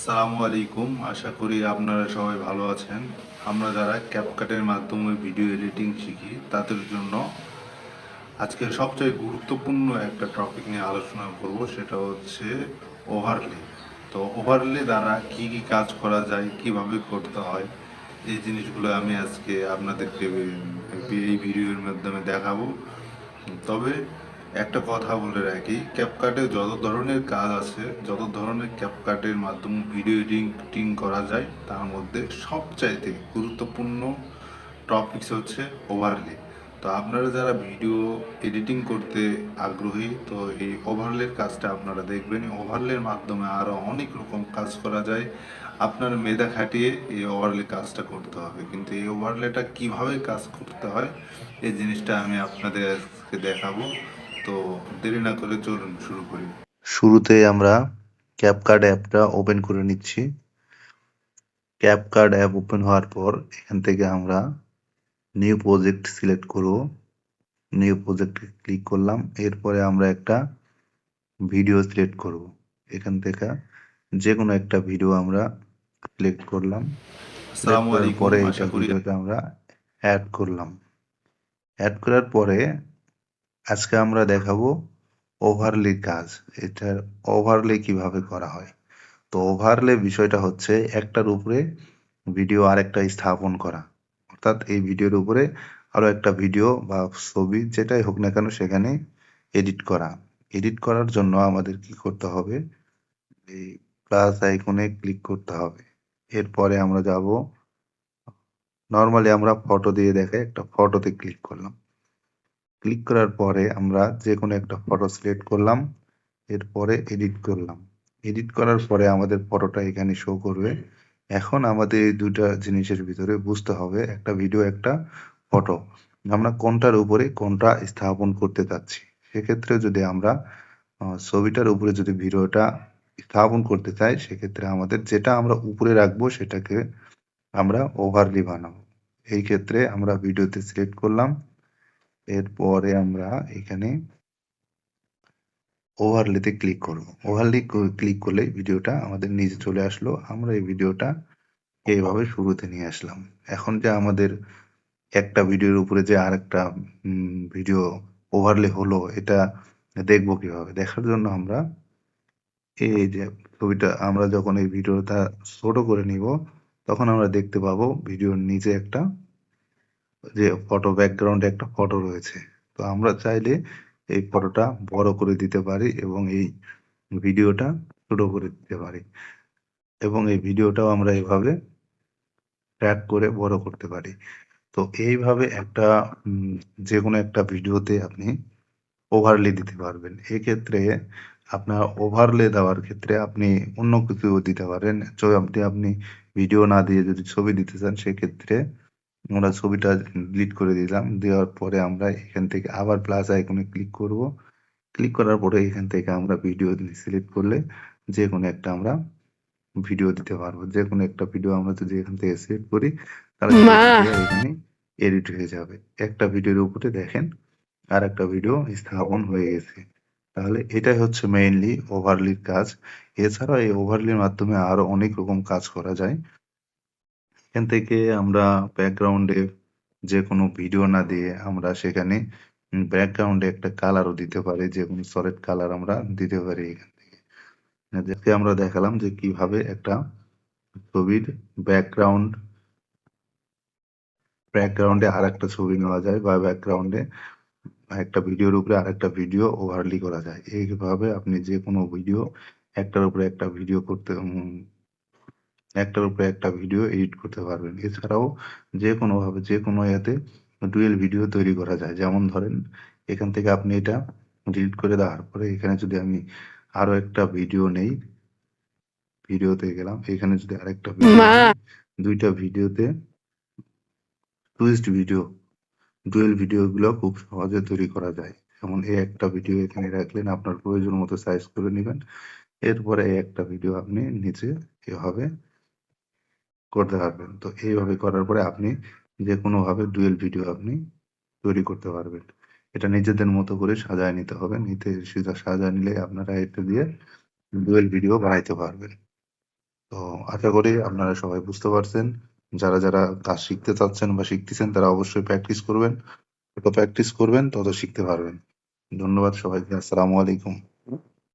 আসসালামু আলাইকুম। আশা করি আপনারা সবাই ভালো আছেন। আমরা যারা ক্যাপকাটের মাধ্যমে ভিডিও এডিটিং শিখি, তাদের জন্য আজকে সবচেয়ে গুরুত্বপূর্ণ একটা টপিক নিয়ে আলোচনা করব, সেটা হচ্ছে ওভারলে তো ওভারলে দ্বারা কি কি কাজ করা যায়, কীভাবে করতে হয়, এই জিনিসগুলো আমি আজকে আপনাদেরকে এই ভিডিওর মাধ্যমে দেখাবো। তবে একটা কথা বলে রাখি ক্যাপকাটে যত ধরনের কাজ আছে, যত ধরনের ক্যাপকাটের মাধ্যমে ভিডিও এডিটিং করা যায়, তার মধ্যে সবচাইতে গুরুত্বপূর্ণ টপিকস হচ্ছে ওভারলে তো আপনারা যারা ভিডিও এডিটিং করতে আগ্রহী, তো এই ওভারলের কাজটা আপনারা দেখবেন। ওভারলের মাধ্যমে আরও অনেক রকম কাজ করা যায়। আপনার মেধা খাটিয়ে এই ওভারলে কাজটা করতে হবে। কিন্তু এই ওভারলেটা কীভাবে কাজ করতে হয়, এই জিনিসটা আমি আপনাদেরকে দেখাবো। তো দেরি না করে চলুন শুরু করি। শুরুতে আমরা ক্যাপকার্ড অ্যাপটা ওপেন করে নিচ্ছি। ক্যাপকার্ড অ্যাপ ওপেন হওয়ার পর এখান থেকে আমরা নিউ প্রজেক্ট সিলেক্ট করব। নিউ প্রজেক্টে ক্লিক করলাম এরপরে আমরা একটা ভিডিও সিলেক্ট করব। এখান থেকে যে কোনো একটা ভিডিও আমরা সিলেক্ট করলাম। পরে এটা আমরা অ্যাড করলাম। অ্যাড করার পরে আজকে আমরা দেখাবো ওভারলে কাজ। এটার ওভারলে কীভাবে করা হয়। তো ওভারলে বিষয়টা হচ্ছে একটার উপরে ভিডিও আরেকটা স্থাপন করা। অর্থাৎ এই ভিডিওর উপরে আরও একটা ভিডিও বা ছবি যেটাই হোক না কেন সেখানে এডিট করা। এডিট করার জন্য আমাদের কি করতে হবে? এই প্লাস আইকনে ক্লিক করতে হবে। এরপরে আমরা যাব। নর্মালি আমরা ফটো দিয়ে দেখে একটা ফটোতে ক্লিক করলাম। ক্লিক করার পরে আমরা যে কোনো একটা ফটো সিলেক্ট করলাম, এরপরে এডিট করলাম। এডিট করার পরে আমাদের ফটোটা এখানে শো করবে। এখন আমাদের এই দুটা জিনিসের ভিতরে বুঝতে হবে, একটা ভিডিও একটা ফটো আমরা কোনটার উপরে কোনটা স্থাপন করতে চাচ্ছি সেক্ষেত্রে যদি আমরা ছবিটার উপরে যদি ভিডিওটা স্থাপন করতে চাই, সেক্ষেত্রে আমাদের যেটা আমরা উপরে রাখব সেটাকে আমরা ওভারলি বানাবো। এই ক্ষেত্রে আমরা ভিডিওতে সিলেক্ট করলাম। এরপরে আমরা এখানে ওভারলেতে ক্লিক করব। ওভারলে ক্লিক করলে ভিডিওটা আমাদের নিচে চলে আসলো। আমরা এই ভিডিওটা এইভাবে শুরুতে নিয়ে আসলাম। এখন যে আমাদের একটা ভিডিওর উপরে যে আরেকটা ভিডিও ওভারলে হলো, এটা দেখব কীভাবে? দেখার জন্য আমরা এই যে ছবিটা, আমরা যখন এই ভিডিওটা ছোট করে নিব, তখন আমরা দেখতে পাবো ভিডিওর নিচে একটা যে ফটো ব্যাকগ্রাউন্ডে একটা ফটো রয়েছে। তো আমরা চাইলে এই ফটোটা বড় করে দিতে পারি এবং এই ভিডিওটা ছোট করে দিতে পারি। এবং এই ভিডিওটাও আমরা এভাবে ট্র্যাক করে বড় করতে পারি। তো এইভাবে একটা যে কোনো একটা ভিডিওতে আপনি ওভারলে দিতে পারবেন। এক্ষেত্রে আপনার ওভারলে দেওয়ার ক্ষেত্রে আপনি অন্য কিছু দিতে পারেন। আপনি আপনি ভিডিও না দিয়ে যদি ছবি দিতে চান, সেক্ষেত্রে আমরা ছবিটা ডিলিট করে দিলাম। দেওয়ার পরে আমরা এখান থেকে আবার প্লাস আইকনে ক্লিক করব। ক্লিক করার পরে এখান থেকে আমরা ভিডিও সিলেক্ট করলে যে কোনো একটা আমরা ভিডিও দিতে পারব। যে কোনো একটা ভিডিও আমরা যদি এখান থেকে সিলেক্ট করি তাহলে এখানে এডিট হয়ে যাবে। একটা ভিডিওর উপরে দেখেন আর একটা ভিডিও স্থাপন হয়ে গেছে। তাহলে এটাই হচ্ছে মেইনলি ওভারলির কাজ। এছাড়াও এই ওভারলির মাধ্যমে আরও অনেক রকম কাজ করা যায়। এখান থেকে আমরা ব্যাকগ্রাউন্ডে যে কোনো ভিডিও না দিয়ে আমরা সেখানে ব্যাকগ্রাউন্ডে একটা কালারও দিতে পারি যে কোনো সলিড কালার আমরা দিতে পারি এখান থেকে। আজকে আমরা দেখালাম যে কীভাবে একটা ছবির ব্যাকগ্রাউন্ড ব্যাকগ্রাউন্ডে আর একটা ছবি নেওয়া যায় বা ব্যাকগ্রাউন্ডে একটা ভিডিওর উপরে আর একটা ভিডিও ওভারলি করা যায়। এইভাবে আপনি যে কোনো ভিডিও একটার উপরে একটা ভিডিও করতে একটার উপরে একটা ভিডিও এডিট করতে পারবেন। এছাড়াও যে কোনো ভাবে যে কোনো এতে ডুয়েল ভিডিও তৈরি করা যায়। যেমন ধরেন এখান থেকে আপনি এটা ডিলিট করে দেওয়ার পরে এখানে যদি আমি আরও একটা ভিডিও নেই ভিডিওতে গেলাম এখানে যদি আরেকটা দুইটা ভিডিওতে টুইস্ট ভিডিও ডুয়েল ভিডিও গুলো খুব সহজে তৈরি করা যায়। যেমন এই একটা ভিডিও এখানে রাখলেন আপনার প্রয়োজন মতো সাইজ করে নেবেন। এরপরে এই একটা ভিডিও আপনি নিচে এভাবে করতে পারবেন। তো এইভাবে করার পরে আপনি যে কোনো ভাবে ডুয়েল ভিডিও আপনি তৈরি করতে পারবেন। এটা নিজেদের মতো করে সাজায় নিতে হবে। নিতে সাজায় নিলে আপনারা এটা দিয়ে ডুয়েল ভিডিও বানাইতে পারবেন। তো আশা করি আপনারা সবাই বুঝতে পারছেন। যারা যারা কাজ শিখতে চাচ্ছেন বা শিখতেছেন, তারা অবশ্যই প্র্যাকটিস করবেন। যত প্র্যাকটিস করবেন, তত শিখতে পারবেন। ধন্যবাদ সবাইকে। আসসালামু আলাইকুম।